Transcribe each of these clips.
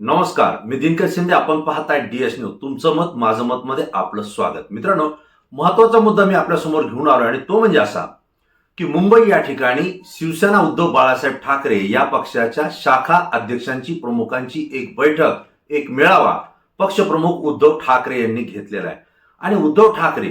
नमस्कार मी दिनकर शिंदे. आपण पाहताय डीएस न्यूज तुमचं मत माझं मत मध्ये आपलं स्वागत. मित्रांनो महत्त्वाचा मुद्दा मी आपल्यासमोर घेऊन आलो आणि तो म्हणजे असा की मुंबई या ठिकाणी शिवसेना उद्धव बाळासाहेब ठाकरे या पक्षाच्या शाखा अध्यक्षांची प्रमुखांची एक बैठक एक मेळावा पक्षप्रमुख उद्धव ठाकरे यांनी घेतलेला आहे. आणि उद्धव ठाकरे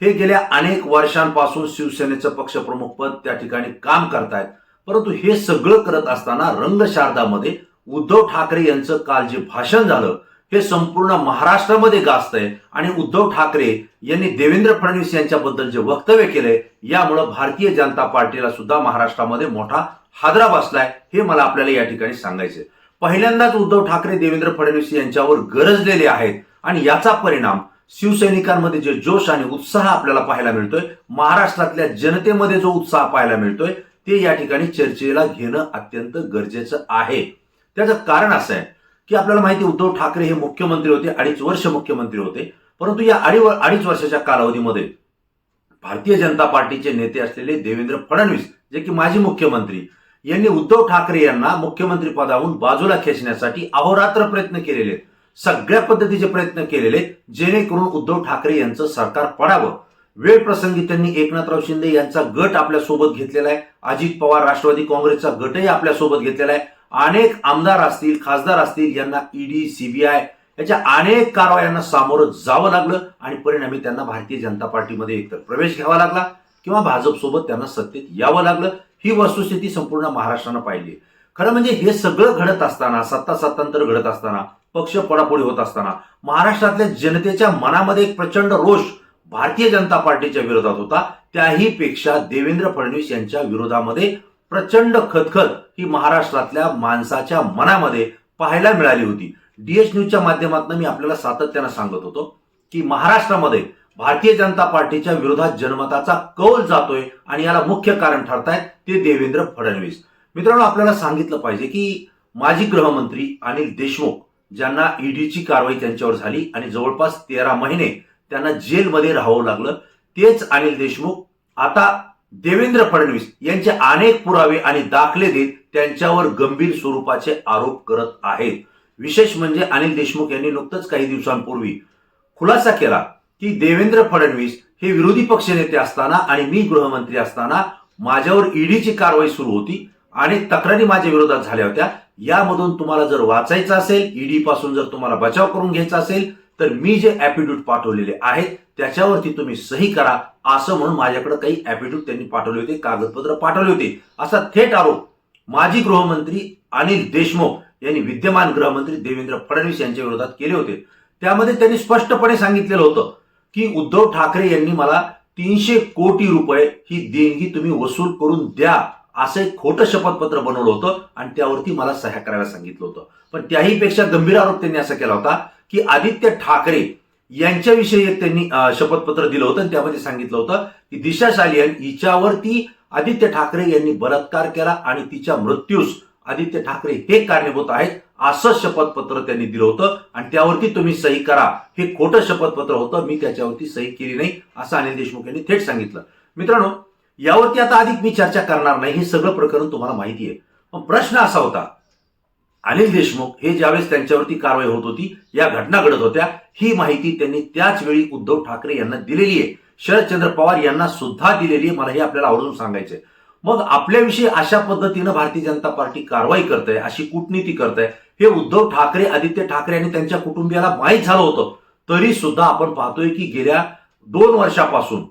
हे गेल्या अनेक वर्षांपासून शिवसेनेचं पक्षप्रमुख पद त्या ठिकाणी काम करतायत. परंतु हे सगळं करत असताना रंगशारदामध्ये उद्धव ठाकरे यांचं काल जे भाषण झालं हे संपूर्ण महाराष्ट्रामध्ये गाजतंय. आणि उद्धव ठाकरे यांनी देवेंद्र फडणवीस यांच्याबद्दल जे वक्तव्य केलंय यामुळं भारतीय जनता पार्टीला सुद्धा महाराष्ट्रामध्ये मोठा हादरा बसलाय हे मला आपल्याला या ठिकाणी सांगायचंय. पहिल्यांदाच उद्धव ठाकरे देवेंद्र फडणवीस यांच्यावर गरजलेले आहेत. आणि याचा परिणाम शिवसैनिकांमध्ये जे जोश आणि उत्साह आपल्याला पाहायला मिळतोय महाराष्ट्रातल्या जनतेमध्ये जो उत्साह पाहायला मिळतोय ते या ठिकाणी चर्चेला घेणं अत्यंत गरजेचं आहे. त्याचं कारण असं आहे की आपल्याला माहिती उद्धव ठाकरे हे मुख्यमंत्री होते अडीच वर्ष मुख्यमंत्री होते. परंतु या अडी अडीच वर्षाच्या कालावधीमध्ये भारतीय जनता पार्टीचे नेते असलेले देवेंद्र फडणवीस जे की माजी मुख्यमंत्री यांनी उद्धव ठाकरे यांना मुख्यमंत्री पदावरून बाजूला खेचण्यासाठी अहोरात्र प्रयत्न केलेले सगळ्या पद्धतीचे प्रयत्न केलेले जेणेकरून उद्धव ठाकरे यांचं सरकार पडावं. वेळ प्रसंगी त्यांनी एकनाथराव शिंदे यांचा गट आपल्यासोबत घेतलेला आहे. अजित पवार राष्ट्रवादी काँग्रेसचा गटही आपल्यासोबत घेतलेला आहे. अनेक आमदार असतील खासदार असतील यांना ईडी सीबीआय याच्या अनेक कारवायांना सामोरं जावं लागलं आणि परिणामी त्यांना भारतीय जनता पार्टीमध्ये एकतर प्रवेश घ्यावा लागला किंवा भाजप सोबत त्यांना सत्तेत यावं लागलं. ही वस्तुस्थिती संपूर्ण महाराष्ट्रानं पाहिली खरं म्हणजे हे सगळं घडत असताना सत्ता सत्तांतर घडत असताना पक्ष पडापोडी होत असताना महाराष्ट्रातल्या जनतेच्या मनामध्ये एक प्रचंड रोष भारतीय जनता पार्टीच्या विरोधात होता. त्याही पेक्षा देवेंद्र फडणवीस यांच्या विरोधामध्ये प्रचंड खतखत ही महाराष्ट्रातल्या माणसाच्या मनामध्ये पाहायला मिळाली होती. डीएच न्यूजच्या माध्यमातून मी आपल्याला सातत्यानं सांगत होतो की महाराष्ट्रामध्ये भारतीय जनता पार्टीच्या विरोधात जनमताचा कौल जातोय आणि याला मुख्य कारण ठरतायत ते देवेंद्र फडणवीस. मित्रांनो आपल्याला सांगितलं पाहिजे की माजी गृहमंत्री अनिल देशमुख ज्यांना ईडीची कारवाई त्यांच्यावर झाली आणि जवळपास तेरा महिने त्यांना जेलमध्ये राहावं लागलं तेच अनिल देशमुख आता देवेंद्र फडणवीस यांचे अनेक पुरावे आणि दाखले देत त्यांच्यावर गंभीर स्वरूपाचे आरोप करत आहेत. विशेष म्हणजे अनिल देशमुख यांनी नुकतंच काही दिवसांपूर्वी खुलासा केला की देवेंद्र फडणवीस हे विरोधी पक्षनेते असताना आणि मी गृहमंत्री असताना माझ्यावर ईडीची कारवाई सुरू होती आणि तक्रारी माझ्या विरोधात झाल्या होत्या. यामधून तुम्हाला जर वाचायचं असेल ईडी पासून जर तुम्हाला बचाव करून घ्यायचा असेल तर मी जे ॲपिट्यूड पाठवलेले आहेत त्याच्यावरती तुम्ही सही करा असं म्हणून माझ्याकडे काही ॲपिट्यूड त्यांनी पाठवले होते कागदपत्र पाठवले होते. असा थेट आरोप माजी गृहमंत्री अनिल देशमुख यांनी विद्यमान गृहमंत्री देवेंद्र फडणवीस यांच्या विरोधात केले होते. त्यामध्ये त्यांनी स्पष्टपणे सांगितलेलं होतं की उद्धव ठाकरे यांनी मला तीनशे कोटी रुपये ही देणगी तुम्ही वसूल करून द्या असं एक खोटं शपथपत्र बनवलं होतं आणि त्यावरती मला सह्या करायला सांगितलं होतं. पण त्याही पेक्षा गंभीर आरोप त्यांनी असा केला होता की आदित्य ठाकरे यांच्याविषयी त्यांनी शपथपत्र दिलं होतं आणि त्यामध्ये सांगितलं होतं की दिशा सालियन हिच्यावरती आदित्य ठाकरे यांनी बलात्कार केला आणि तिच्या मृत्यूस आदित्य ठाकरे हे कारणीभूत आहेत असं शपथपत्र त्यांनी दिलं होतं आणि त्यावरती तुम्ही सही करा. हे खोटं शपथपत्र होतं मी त्याच्यावरती सही केली नाही असं अनिल देशमुख यांनी थेट सांगितलं. मित्रांनो यावरती आता अधिक मी चर्चा करणार नाही हे सगळं प्रकरण तुम्हाला माहिती आहे. पण प्रश्न असा होता अनिल देशमुख हे ज्यावेळेस त्यांच्यावरती कारवाई होत होती या घटना घडत होत्या ही माहिती त्यांनी त्याच वेळी उद्धव ठाकरे यांना दिलेली आहे. शरदचंद्र पवार यांना सुद्धा दिलेली आहे मला हे आपल्याला आवडून सांगायचंय मग आपल्याविषयी अशा पद्धतीनं भारतीय जनता पार्टी कारवाई करते अशी कूटनीती करते हे उद्धव ठाकरे आदित्य ठाकरे आणि त्यांच्या कुटुंबियाला माहीत झालं होतं तरी सुद्धा आपण पाहतोय की गेल्या दोन वर्षापासून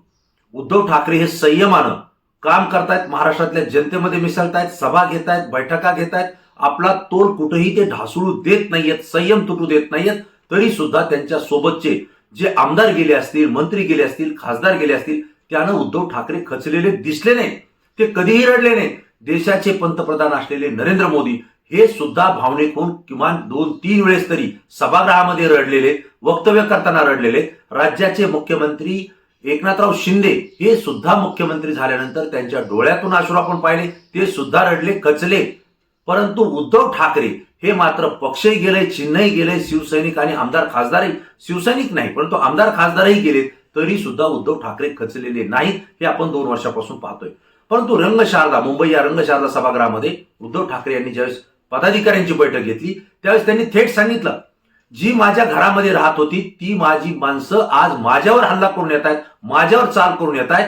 उद्धव ठाकरे हे संयमानं काम करतायत महाराष्ट्रातल्या जनतेमध्ये मिसळतायत सभा घेतायत बैठका घेतायत आपला तोल कुठेही ते ढासळू देत नाहीयेत संयम तुटू देत नाहीयेत तरी सुद्धा त्यांच्या सोबतचे जे आमदार गेले असतील मंत्री गेले असतील खासदार गेले असतील त्यानं उद्धव ठाकरे खचलेले दिसले नाही ते कधीही रडले नाही देशाचे पंतप्रधान असलेले नरेंद्र मोदी हे सुद्धा भावनिक होऊन किमान दोन तीन वेळेस तरी सभागृहामध्ये रडलेले वक्तव्य करताना रडलेले राज्याचे मुख्यमंत्री एकनाथराव शिंदे हे सुद्धा मुख्यमंत्री झाल्यानंतर त्यांच्या डोळ्यातून अश्रू आपण पाहिले ते सुद्धा रडले खचले. परंतु उद्धव ठाकरे हे मात्र पक्षही गेले चिन्हही गेले शिवसैनिक आणि आमदार खासदारही शिवसैनिक नाही परंतु आमदार खासदारही गेलेत तरी सुद्धा उद्धव ठाकरे खचलेले नाहीत हे आपण दोन वर्षापासून पाहतोय. परंतु रंगशारदा मुंबई या रंगशारदा सभागृहामध्ये उद्धव ठाकरे यांनी ज्यावेळेस पदाधिकाऱ्यांची बैठक घेतली त्यावेळेस त्यांनी थेट सांगितलं जी माझ्या घरामध्ये राहत होती ती माझी माणसं आज माझ्यावर हल्ला करून येत आहेत माझ्यावर चाल करून येत आहेत.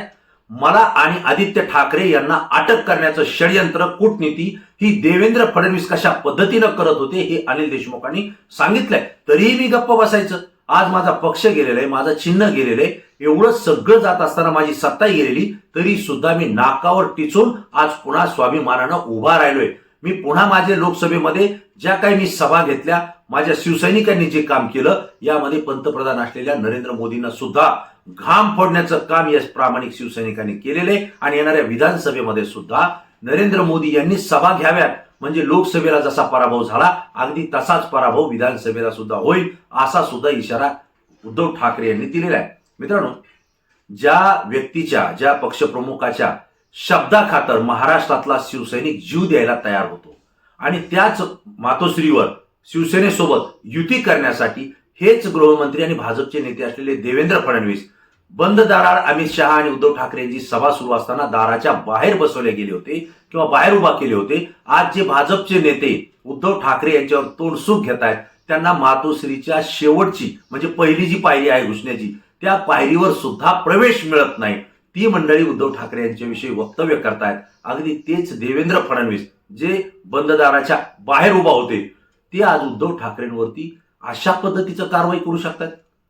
मला आणि आदित्य ठाकरे यांना अटक करण्याचं षडयंत्र कूटनीती ही देवेंद्र फडणवीस कशा पद्धतीनं करत होते हे अनिल देशमुखांनी सांगितलंय. तरीही मी गप्प बसायचं. आज माझा पक्ष गेलेला आहे माझं चिन्ह गेलेलं आहे. एवढं सगळं जात असताना माझी सत्ता गेलेली तरी सुद्धा मी नाकावर टिचून आज पुन्हा स्वाभिमानानं उभा राहिलोय. मी पुन्हा माझे लोकसभेमध्ये ज्या काही मी सभा घेतल्या माझ्या शिवसैनिकांनी जे काम केलं यामध्ये पंतप्रधान असलेल्या नरेंद्र मोदींना सुद्धा घाम फोडण्याचं काम या प्रामाणिक शिवसैनिकांनी केलेलं आहे. आणि येणाऱ्या विधानसभेमध्ये सुद्धा नरेंद्र मोदी यांनी सभा घ्याव्यात. म्हणजे लोकसभेला जसा पराभव झाला अगदी तसाच पराभव विधानसभेला सुद्धा होईल असा सुद्धा इशारा उद्धव ठाकरे यांनी दिलेला आहे. मित्रांनो ज्या व्यक्तीच्या ज्या पक्षप्रमुखाच्या शब्दाखातर महाराष्ट्रातला शिवसैनिक जीव द्यायला तयार होतो आणि त्याच मातोश्रीवर शिवसेनेसोबत युती करण्यासाठी हेच गृहमंत्री आणि भाजपचे नेते असलेले देवेंद्र फडणवीस बंद दाराळ अमित शहा आणि उद्धव ठाकरे यांची सभा सुरू असताना दाराच्या बाहेर बसवले गेले होते किंवा बाहेर उभा केले होते. आज जे भाजपचे नेते उद्धव ठाकरे यांच्यावर तोडसूक घेत आहेत त्यांना मातोश्रीच्या शेवटची म्हणजे पहिली जी पायरी आहे घुसण्याची त्या पायरीवर सुद्धा प्रवेश मिळत नाही. ती मंडळी उद्धव ठाकरे यांच्याविषयी वक्तव्य करतायत. अगदी तेच देवेंद्र फडणवीस जे बंददाराच्या बाहेर उभा होते ते आज उद्धव ठाकरेंवरती अशा पद्धतीचं कारवाई करू शकतात?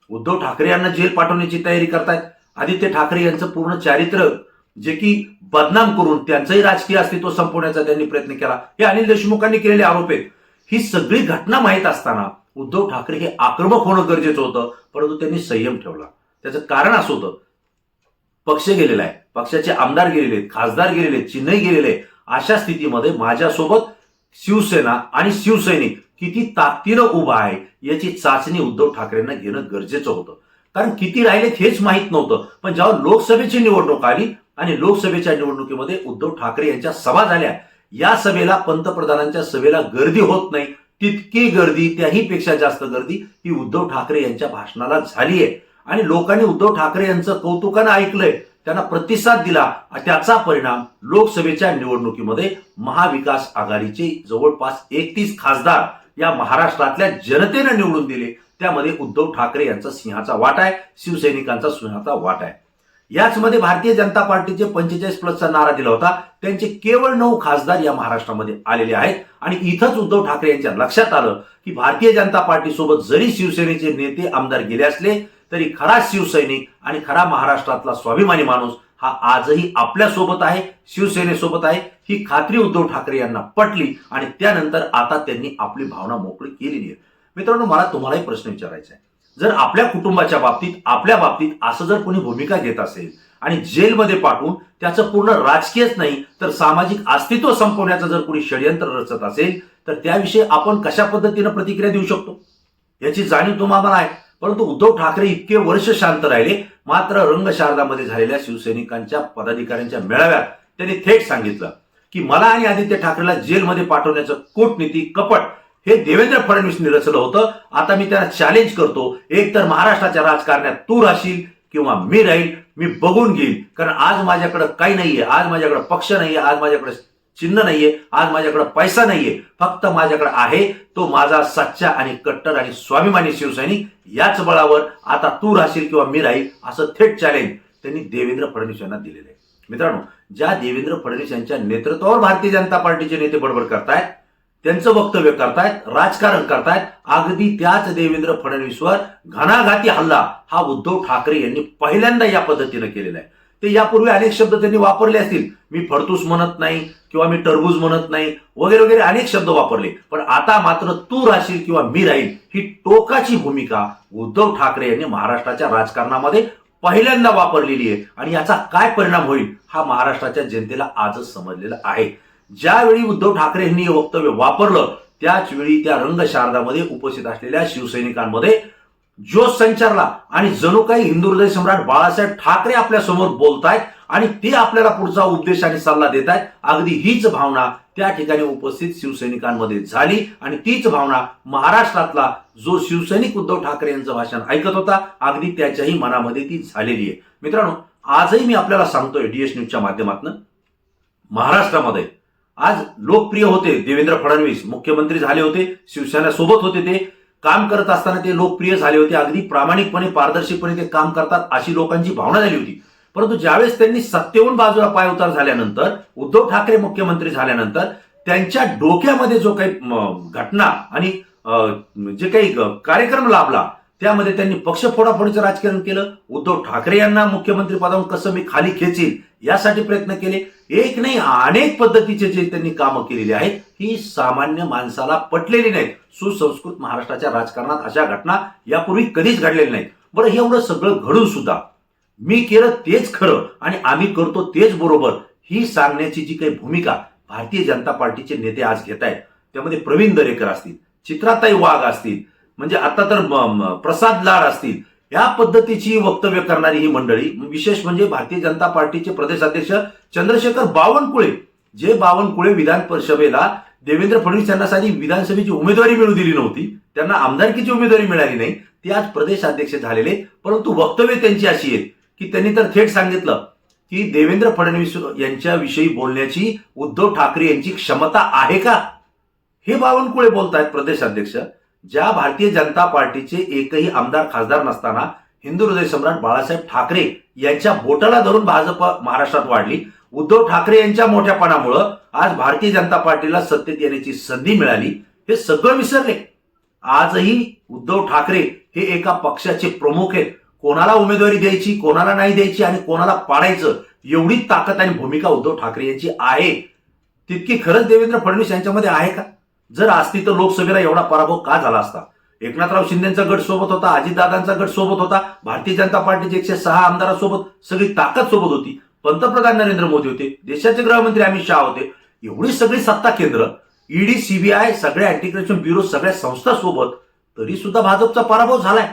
उद्धव ठाकरे यांना जेल पाठवण्याची तयारी करतायत. आदित्य ठाकरे यांचं पूर्ण चारित्र्य जे की बदनाम करून त्यांचंही राजकीय अस्तित्व संपवण्याचा त्यांनी प्रयत्न केला. हे अनिल देशमुखांनी केलेले आरोप आहेत. ही सगळी घटना माहीत असताना उद्धव ठाकरे हे आक्रमक होणं गरजेचं होतं परंतु त्यांनी संयम ठेवला. त्याचं कारण असं होतं. पक्ष गेलेला आहे. पक्षाचे आमदार गेलेले आहेत खासदार गेलेले आहेत चिन्हही गेलेले आहे अशा स्थितीमध्ये माझ्यासोबत शिवसेना आणि शिवसैनिक किती ताकदीनं उभा आहे याची चाचणी उद्धव ठाकरेंना घेणं गरजेचं होतं. कारण किती राहिलेत हेच माहीत नव्हतं. पण जेव्हा लोकसभेची निवडणूक आली आणि लोकसभेच्या निवडणुकीमध्ये उद्धव ठाकरे यांच्या सभा झाल्या या सभेला पंतप्रधानांच्या सभेला गर्दी होत नाही. तितकी गर्दी त्याही पेक्षा जास्त गर्दी ही उद्धव ठाकरे यांच्या भाषणाला झाली आहे आणि लोकांनी उद्धव ठाकरे यांचं कौतुकानं ऐकलंय त्यांना प्रतिसाद दिला त्याचा परिणाम लोकसभेच्या निवडणुकीमध्ये महाविकास आघाडीचे जवळपास एकतीस खासदार या महाराष्ट्रातल्या जनतेनं निवडून दिले. त्यामध्ये उद्धव ठाकरे यांचा सिंहाचा वाटा आहे शिवसैनिकांचा सिंहाचा वाट आहे. याचमध्ये भारतीय जनता पार्टीचे पंचेचाळीस प्लसचा नारा दिला होता. त्यांचे केवळ नऊ खासदार या महाराष्ट्रामध्ये आलेले आहेत. आणि इथंच उद्धव ठाकरे यांच्या लक्षात आलं की भारतीय जनता पार्टी सोबत जरी शिवसेनेचे नेते आमदार गेले असले तरी खरा शिवसैनिक आणि खरा महाराष्ट्रातला स्वाभिमानी माणूस हा आजही आपल्यासोबत आहे शिवसेनेसोबत आहे ही खात्री उद्धव ठाकरे यांना पटली आणि त्यानंतर आता त्यांनी आपली भावना मोकळी केलेली आहे. मित्रांनो मला तुम्हालाही प्रश्न विचारायचा आहे. जर आपल्या कुटुंबाच्या बाबतीत आपल्या बाबतीत असं जर कोणी भूमिका घेत असेल आणि जेलमध्ये पाठवून त्याचं पूर्ण राजकीयच नाही तर सामाजिक अस्तित्व संपवण्याचं जर कोणी षडयंत्र रचत असेल तर त्याविषयी आपण कशा पद्धतीनं प्रतिक्रिया देऊ शकतो? याची जाणीव तुम्हाला आहे. परंतु उद्धव ठाकरे इतके वर्ष शांत राहिले मात्र रंगशारदामध्ये झालेल्या शिवसैनिकांच्या पदाधिकाऱ्यांच्या मेळाव्यात त्यांनी थेट सांगितलं की मला आणि आदित्य ठाकरेला जेलमध्ये पाठवण्याचं कूटनीती कपट हे देवेंद्र फडणवीसनी रचलं होतं. आता मी त्यांना चॅलेंज करतो. एक तर महाराष्ट्राच्या राजकारणात तू राहशील किंवा मी राहील मी बघून घेईल. कारण आज माझ्याकडे काही नाहीये आज माझ्याकडे पक्ष नाहीये आज माझ्याकडे चिन्ह नाहीये आज माझ्याकडे पैसा नाहीये फक्त माझ्याकडे आहे तो माझा सच्चा आणि कट्टर आणि स्वाभिमानी शिवसैनिक. याच बळावर आता तू राहशील किंवा मी राहील असं थेट चॅलेंज त्यांनी देवेंद्र फडणवीस यांना दिलेलं आहे. मित्रांनो ज्या देवेंद्र फडणवीस यांच्या नेतृत्वावर भारतीय जनता पार्टीचे नेते बडबड करतायत त्यांचं वक्तव्य करतायत राजकारण करतायत अगदी त्याच देवेंद्र फडणवीसवर घणाघाती हल्ला हा उद्धव ठाकरे यांनी पहिल्यांदा या पद्धतीनं केलेला आहे. ते यापूर्वी अनेक शब्द त्यांनी वापरले असतील. मी फडतूस म्हणत नाही किंवा मी टरबूज म्हणत नाही वगैरे वगैरे अनेक शब्द वापरले. पण आता मात्र तू राहशील किंवा मी राहील ही टोकाची भूमिका उद्धव ठाकरे यांनी महाराष्ट्राच्या राजकारणामध्ये पहिल्यांदा वापरलेली आहे. आणि याचा काय परिणाम होईल हा महाराष्ट्राच्या जनतेला आजच समजलेला आहे. ज्यावेळी उद्धव ठाकरे यांनी हे वक्तव्य वापरलं त्याच वेळी त्या रंगशारदामध्ये उपस्थित असलेल्या शिवसैनिकांमध्ये जो संचारला. आणि जणू काही हिंदू हृदय सम्राट बाळासाहेब ठाकरे आपल्यासमोर बोलतायत आणि ते आपल्याला पुढचा उपदेश आणि सल्ला देत आहेत अगदी हीच भावना त्या ठिकाणी उपस्थित शिवसैनिकांमध्ये झाली. आणि तीच भावना महाराष्ट्रातला जो शिवसैनिक उद्धव ठाकरे यांचं भाषण ऐकत होता अगदी त्याच्याही मनामध्ये ती झालेली आहे. मित्रांनो आजही मी आपल्याला सांगतोय डीएस न्यूजच्या माध्यमातून महाराष्ट्रामध्ये आज लोकप्रिय होते देवेंद्र फडणवीस. मुख्यमंत्री झाले होते शिवसेना सोबत होते ते. काम करत असताना ते लोकप्रिय झाले होते. अगदी प्रामाणिकपणे पारदर्शीपणे ते काम करतात अशी लोकांची भावना झाली होती. परंतु ज्यावेळेस त्यांनी सत्तेहून बाजूला पायउतार झाल्यानंतर उद्धव ठाकरे मुख्यमंत्री झाल्यानंतर त्यांच्या डोक्यामध्ये जो काही घटना आणि जे काही कार्यक्रम लाभला त्यामध्ये त्यांनी पक्ष फोडाफोडीचं राजकारण केलं. उद्धव ठाकरे यांना मुख्यमंत्री पदावरून कसं मी खाली खेचील यासाठी प्रयत्न केले. एक नाही अनेक पद्धतीचे जे त्यांनी कामं केलेली आहेत. ही सामान्य माणसाला पटलेली नाहीत. सुसंस्कृत महाराष्ट्राच्या राजकारणात अशा घटना यापूर्वी कधीच घडलेल्या नाहीत. बरं हे एवढं सगळं घडून सुद्धा मी केलं तेच खरं आणि आम्ही करतो तेच बरोबर ही सांगण्याची जी काही भूमिका भारतीय जनता पार्टीचे नेते आज घेत आहेत त्यामध्ये प्रवीण दरेकर असतील चित्राताई वाघ असतील म्हणजे आता तर प्रसाद लाड असतील या पद्धतीची वक्तव्य करणारी ही मंडळी विशेष म्हणजे भारतीय जनता पार्टीचे प्रदेशाध्यक्ष चंद्रशेखर बावनकुळे जे बावनकुळे विधान परिषदेला देवेंद्र फडणवीस यांना साधी विधानसभेची उमेदवारी मिळू दिली नव्हती. त्यांना आमदारकीची उमेदवारी मिळाली नाही. ते आज प्रदेशाध्यक्ष झालेले. परंतु वक्तव्य त्यांची अशी आहेत की त्यांनी तर थेट सांगितलं की देवेंद्र फडणवीस यांच्याविषयी बोलण्याची उद्धव ठाकरे यांची क्षमता आहे का? हे बावनकुळे बोलतायत प्रदेशाध्यक्ष. ज्या भारतीय जनता पार्टीचे एकही आमदार खासदार नसताना हिंदू हृदय सम्राट बाळासाहेब ठाकरे यांच्या बोटाला धरून भाजप महाराष्ट्रात वाढली. उद्धव ठाकरे यांच्या मोठ्यापणामुळं आज भारतीय जनता पार्टीला सत्तेत येण्याची संधी मिळाली हे सगळं विसरले. आजही उद्धव ठाकरे हे एका पक्षाचे प्रमुख आहेत. कोणाला उमेदवारी द्यायची कोणाला नाही द्यायची आणि कोणाला पाडायचं एवढी ताकद आणि भूमिका उद्धव ठाकरे यांची आहे. तितकी खरंच देवेंद्र फडणवीस यांच्यामध्ये आहे का? जर असती तर लोकसभेला एवढा पराभव का झाला असता? एकनाथराव शिंदेचा गट सोबत होता अजितदादांचा गट सोबत होता भारतीय जनता पार्टीचे एकशे सहा आमदारांसोबत सगळी ताकद सोबत होती. पंतप्रधान नरेंद्र मोदी होते देशाचे गृहमंत्री अमित शहा होते एवढी सगळी सत्ता केंद्र ईडी सीबीआय सगळ्या अँटी करप्शन ब्युरो सगळ्या संस्था सोबत तरी सुद्धा भाजपचा पराभव झालाय.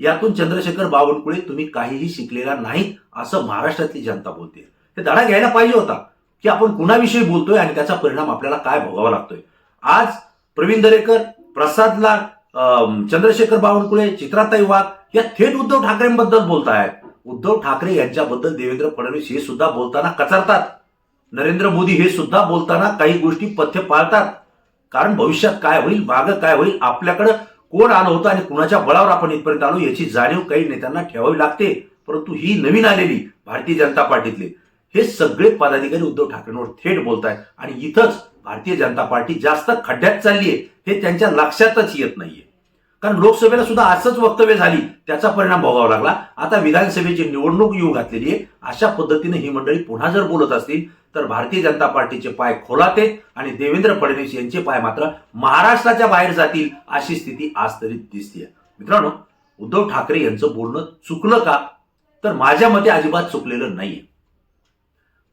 यातून चंद्रशेखर बावनकुळे तुम्ही काहीही शिकलेला नाही असं महाराष्ट्रातली जनता बोलते. हे धडा घ्यायला पाहिजे होता की आपण कुणाविषयी बोलतोय आणि त्याचा परिणाम आपल्याला काय भोगावा लागतोय. आज प्रवीण दरेकर प्रसाद लाड चंद्रशेखर बावनकुळे चित्राताई वाघ या थेट उद्धव ठाकरेंबद्दल बोलतायत. उद्धव ठाकरे यांच्याबद्दल देवेंद्र फडणवीस हे सुद्धा बोलताना कचरतात. नरेंद्र मोदी हे सुद्धा बोलताना काही गोष्टी पथ्य पाळतात. कारण भविष्यात काय होईल मागं काय होईल आपल्याकडं कोण आलं होतं आणि कुणाच्या बळावर आपण इथपर्यंत आलो याची जाणीव काही नेत्यांना ठेवावी लागते. परंतु ही नवीन आलेली भारतीय जनता पार्टीतले हे सगळे पदाधिकारी उद्धव ठाकरेंवर थेट बोलत आहेत आणि इथंच भारतीय जनता पार्टी जास्त खड्ड्यात चालली आहे हे त्यांच्या लक्षातच येत नाहीये. कारण लोकसभेला सुद्धा असंच वक्तव्य झाली त्याचा परिणाम भोगावा लागला. आता विधानसभेची निवडणूक येऊ घातलेली आहे. अशा पद्धतीने ही मंडळी पुन्हा जर बोलत असतील तर भारतीय जनता पार्टीचे पाय खोलाते आणि देवेंद्र फडणवीस यांचे पाय मात्र महाराष्ट्राच्या बाहेर जातील अशी स्थिती आज तरी दिसते मित्रांनो उद्धव ठाकरे यांचं बोलणं चुकलं का? तर माझ्या मते अजिबात चुकलेलं नाहीये.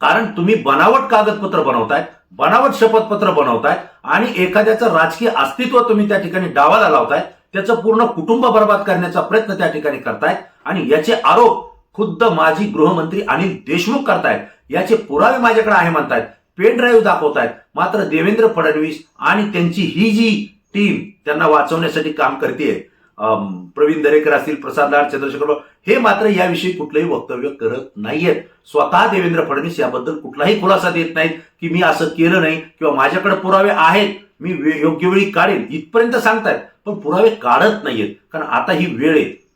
कारण तुम्ही बनावट कागदपत्र बनवताय बनावट शपथपत्र बनवताय आणि एखाद्याचं राजकीय अस्तित्व तुम्ही त्या ठिकाणी डावाला लावताय त्याचं पूर्ण कुटुंब बर्बाद करण्याचा प्रयत्न त्या ठिकाणी करतायत आणि याचे आरोप खुद्द माजी गृहमंत्री अनिल देशमुख करतायत. याचे पुरावे माझ्याकडे आहे म्हणतायत. पेन ड्राईव्ह दाखवतायत. मात्र देवेंद्र फडणवीस आणि त्यांची ही जी टीम त्यांना वाचवण्यासाठी काम करते प्रवीण दरेकर असतील प्रसाद लाड चंद्रशेखर हे मात्र याविषयी कुठलंही वक्तव्य करत नाहीयेत. स्वतः देवेंद्र फडणवीस याबद्दल कुठलाही खुलासा देत नाहीत की मी असं केलं नाही किंवा माझ्याकडे पुरावे आहेत मी वे- योग्य वेळी काढेल इथपर्यंत सांगतायत पण पुरावे काढत नाहीयेत. कारण आता ही वेळ आहे.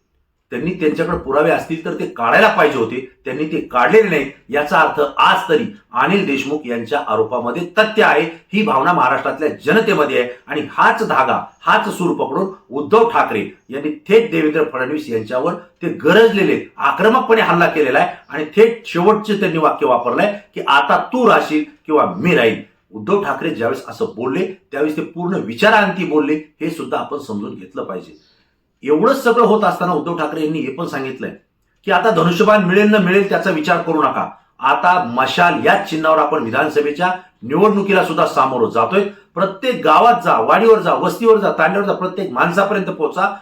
त्यांनी त्यांच्याकडे पुरावे असतील तर ते काढायला पाहिजे होते. त्यांनी ते काढलेले नाहीत याचा अर्थ आज तरी अनिल देशमुख यांच्या आरोपामध्ये तथ्य आहे. ही भावना महाराष्ट्रातल्या जनतेमध्ये आहे. आणि हाच धागा हाच सूर पकडून उद्धव ठाकरे यांनी थेट देवेंद्र फडणवीस यांच्यावर ते गरजलेले आक्रमकपणे हल्ला केलेला आहे. आणि थेट शेवटचे त्यांनी वाक्य वापरलंय की आता तू राहशील किंवा मी राहील. उद्धव ठाकरे ज्यावेळेस असं बोलले त्यावेळेस ते पूर्ण विचारांती बोलले हे सुद्धा आपण समजून घेतलं पाहिजे. एवढंच सगळं होत असताना उद्धव ठाकरे यांनी हे पण सांगितलंय की आता धनुष्यबाण मिळेल न मिळेल त्याचा विचार करू नका. आता मशाल याच चिन्हावर आपण विधानसभेच्या निवडणुकीला सुद्धा सामोरं जातोय. प्रत्येक गावात जा वाडीवर जा वस्तीवर जा तांड्यावर जा प्रत्येक माणसापर्यंत पोहोचा.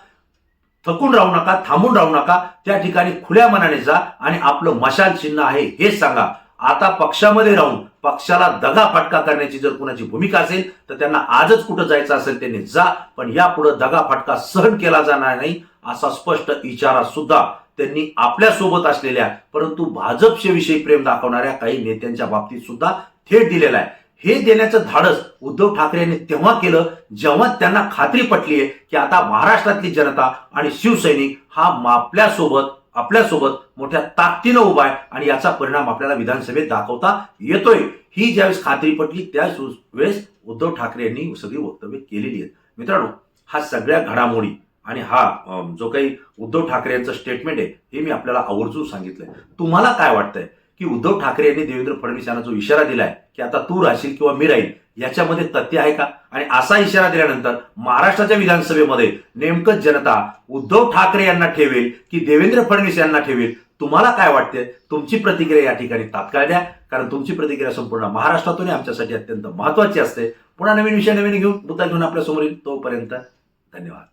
थकून राहू नका थांबून राहू नका त्या ठिकाणी खुल्या मनाने जा आणि आपलं मशाल चिन्ह आहे हेच सांगा. आता पक्षामध्ये राहून पक्षाला दगा फटका करण्याची जर कुणाची भूमिका असेल तर त्यांना आजच कुठं जायचं असेल त्यांनी जा पण यापुढे दगा फटका सहन केला जाणार नाही असा स्पष्ट इशारा सुद्धा त्यांनी आपल्यासोबत असलेल्या परंतु भाजपच्या विषयी प्रेम दाखवणाऱ्या काही नेत्यांच्या बाबतीत सुद्धा थेट दिलेला आहे. हे देण्याचं धाडस उद्धव ठाकरे यांनी तेव्हा केलं जेव्हा त्यांना खात्री पटली आहे की आता महाराष्ट्रातली जनता आणि शिवसैनिक हा आपल्यासोबत आपल्यासोबत मोठ्या ताकदीनं उभा आहे आणि याचा परिणाम आपल्याला विधानसभेत दाखवता येतोय. ही ज्यावेळेस खात्री पटली त्याच वेळेस उद्धव ठाकरे यांनी सगळी वक्तव्य केलेली आहेत. मित्रांनो हा सगळ्या घडामोडी आणि हा जो काही उद्धव ठाकरे यांचं स्टेटमेंट आहे हे मी आपल्याला आवर्जून सांगितलंय. तुम्हाला काय वाटतंय? की उद्धव ठाकरे यांनी देवेंद्र फडणवीस यांना जो इशारा दिलाय की आता तू राहशील किंवा मी राहील याच्यामध्ये तथ्य आहे का? आणि असा इशारा दिल्यानंतर महाराष्ट्राच्या विधानसभेमध्ये नेमकं जनता उद्धव ठाकरे यांना ठेवेल की देवेंद्र फडणवीस यांना ठेवेल? तुम्हाला काय वाटते तुमची प्रतिक्रिया या ठिकाणी तात्काळ द्या. कारण तुमची प्रतिक्रिया संपूर्ण महाराष्ट्रातून आमच्यासाठी अत्यंत महत्वाची असते. पुन्हा नवीन विषय नवीन घेऊन मुद्दा घेऊन आपल्यासमोर येईल. तोपर्यंत धन्यवाद.